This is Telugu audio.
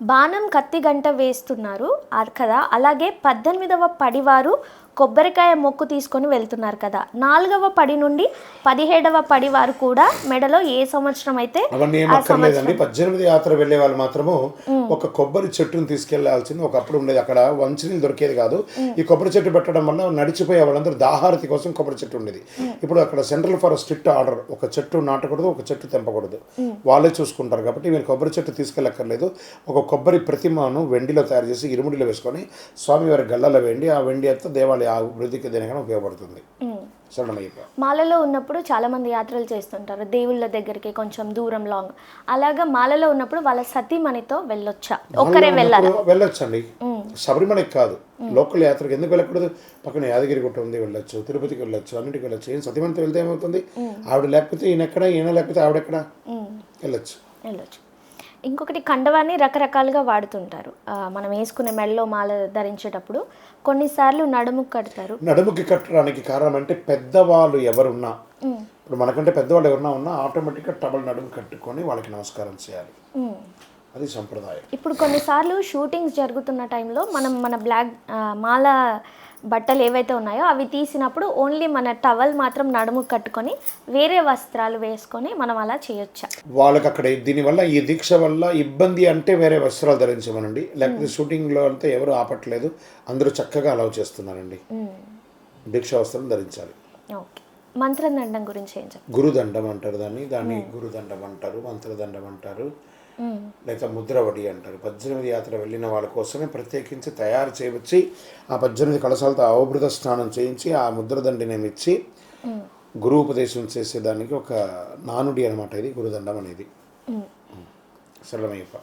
బాణం కత్తి గంట వేస్తున్నారు కదా అలాగే పద్దెనిమిదవ పడివారు కొబ్బరికాయ మొక్కు తీసుకొని వెళ్తున్నారు కదా. నాలుగవ పడి నుండి పదిహేడవ పడి వారు కూడా మెడలో ఏ సంవత్సరం అయితే అవన్నీ ఏం అక్కర్లేదండి. పద్దెనిమిది యాత్ర వెళ్ళే వాళ్ళు మాత్రము ఒక కొబ్బరి చెట్టును తీసుకెళ్ళాల్సింది ఒకప్పుడు ఉండేది. అక్కడ వంచనీలు దొరికేది కాదు. ఈ కొబ్బరి చెట్టు పెట్టడం వల్ల నడిచిపోయే వాళ్ళందరూ దాహారతి కోసం కొబ్బరి చెట్టు ఉండేది. ఇప్పుడు అక్కడ సెంట్రల్ ఫర్ స్ట్రిక్ట్ ఆర్డర్. ఒక చెట్టు నాటకూడదు ఒక చెట్టు తెంపకూడదు. వాళ్ళే చూసుకుంటారు కాబట్టి మీరు కొబ్బరి చెట్టు తీసుకెళ్ళక్కర్లేదు. ఒక కొబ్బరి ప్రతిమను వెండిలో తయారు చేసి ఇరుముడిలో వేసుకొని స్వామివారి గళ్ళలో వెండి ఆ వెండి అంతా దేవాలయ అభివృద్ధికి దేనికైనా ఉపయోగపడుతుంది. శరణమయ్యప్ప. మాలలో ఉన్నప్పుడు చాలా మంది యాత్రలు చేస్తుంటారు. దేవుళ్ళ దగ్గరికి కొంచెం దూరం లాంగ్. అలాగా మాలలో ఉన్నప్పుడు వాళ్ళ సతీమణితో వెళ్ళొచ్చా? ఒక్కరే వెళ్ళాలి వెళ్ళొచ్చండి. శబరిమలకి కాదు. లోకల్ యాత్రకు ఎందుకు వెళ్ళకూడదు? పక్కన యాదగిరి గుట్ట ఉంది వెళ్ళొచ్చు. తిరుపతికి వెళ్ళొచ్చు అన్నిటికి వెళ్ళొచ్చు. ఏం సతీమణితో వెళ్తే ఏమవుతుంది? ఆవిడ లేకపోతే ఈయన ఎక్కడ ఈయన లేకపోతే ఆవిడెక్కడ వెళ్ళొచ్చు. వెళ్ళొచ్చు. ఇంకొకటి కండవాన్ని రకరకాలుగా వాడుతుంటారు. మనం వేసుకునే మెడలో మాల ధరించేటప్పుడు కొన్నిసార్లు నడుము కడతారు. నడుముకి కట్టడానికి కారణం అంటే పెద్దవాళ్ళు ఎవరున్నా ఇప్పుడు మనకంటే పెద్దవాళ్ళు ఎవరున్నా ఉన్నా ఆటోమేటిక్గా టబల్ నడుము కట్టుకొని వాళ్ళకి నమస్కారం చేయాలి. అది సంప్రదాయం. ఇప్పుడు కొన్నిసార్లు షూటింగ్స్ జరుగుతున్న టైంలో మనం మన బ్లాక్ మాల బట్టలు ఏవైతే ఉన్నాయో అవి తీసినప్పుడు ఓన్లీ మన టవల్ మాత్రం నడుము కట్టుకొని వేరే వస్త్రాలు వేసుకొని మనం అలా చేయొచ్చా? వాళ్ళకి అక్కడ దీనివల్ల ఈ దీక్ష వల్ల ఇబ్బంది అంటే వేరే వస్త్రాలు ధరించమనండి. లేకపోతే షూటింగ్లో అంతా ఎవరు ఆపట్లేదు. అందరూ చక్కగా అలౌ చేస్తున్నారండి. దీక్ష వస్త్రం ధరించాలి. ఓకే. మంత్రదండం గురించి ఏం గురుదండం అంటారు దాన్ని. దాన్ని గురుదండం అంటారు మంత్రదండం అంటారు. లేక ముద్రవడి అంటారు. పద్దెనిమిది యాత్ర వెళ్ళిన వాళ్ళ కోసమే ప్రత్యేకించి తయారు చేయవచ్చి ఆ పద్దెనిమిది కలశాలతో అవభృత స్నానం చేయించి ఆ ముద్రదండినేమి ఇచ్చి గురు ఉపదేశం చేసేదానికి ఒక నానుడి అనమాట ఇది గురుదండం అనేది. సరళమయ్యప్ప.